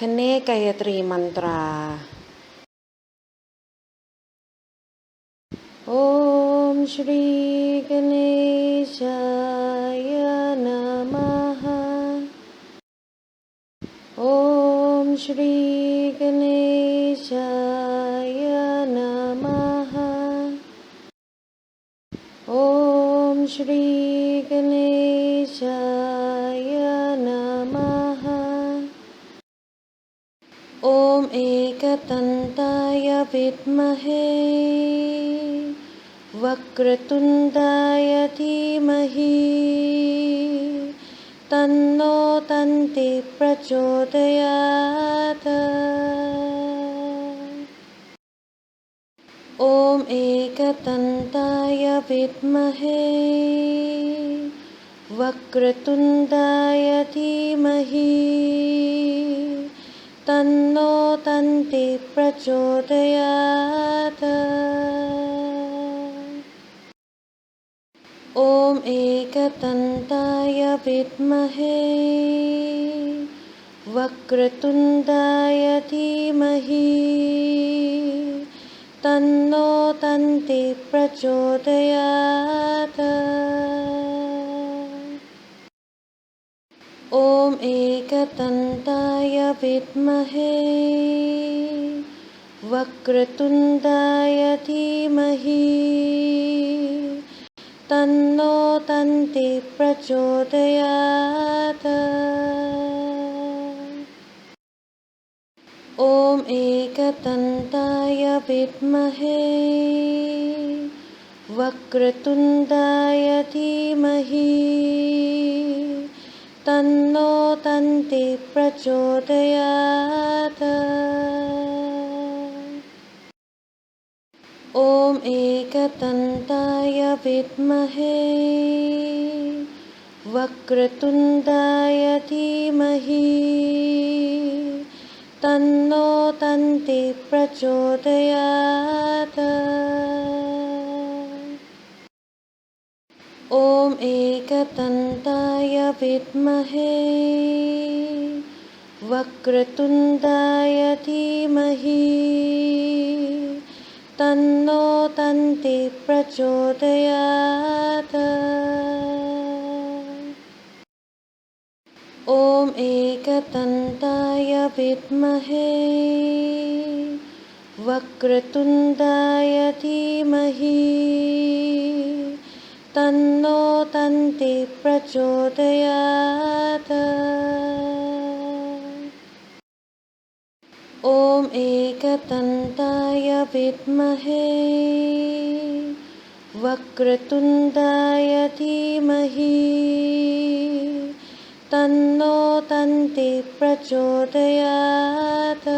खनेकयत्रीमन्त्रा ॐ श्रीगणेशाय नमः ॐ श्रीगणेशाय नमः ॐ श्रीगणेशाय ॐ एकदन्ताय विद्महे वक्रतुण्डाय धीमहि तन्नो तन्ति प्रचोदयात्। ॐ एकदन्ताय विद्महे वक्रतुण्डाय धीमहि तन्नो तन्ति प्रचोदयात्। ॐ एकदन्ताय विद्महे वक्रतुण्डाय धीमहि तन्नो तन्ति प्रचोदयात् ॐ एकदन्ताय विद्महे वक्रतुण्डाय धीमहि तन्नो तन्ति प्रचोदयात्। ॐ एकदन्ताय विद्महे वक्रतुण्डाय धीमहि तन्नो तन्ति प्रचोदयात्। ॐ एकदन्ताय विद्महे वक्रतुण्डाय धीमहि तन्नो तन्ति प्रचोदयात् ॐ एकदन्ताय विद्महे वक्रतुण्डाय धीमहि तन्नो तन्ति प्रचोदयात्। ॐ एकदन्ताय विद्महे वक्रतुण्डाय धीमहि तन्नो तन्ति प्रचोदयात्। ॐ एकदन्ताय विद्महे वक्रतुण्डाय धीमहि तन्नो तन्ति प्रचोदयात्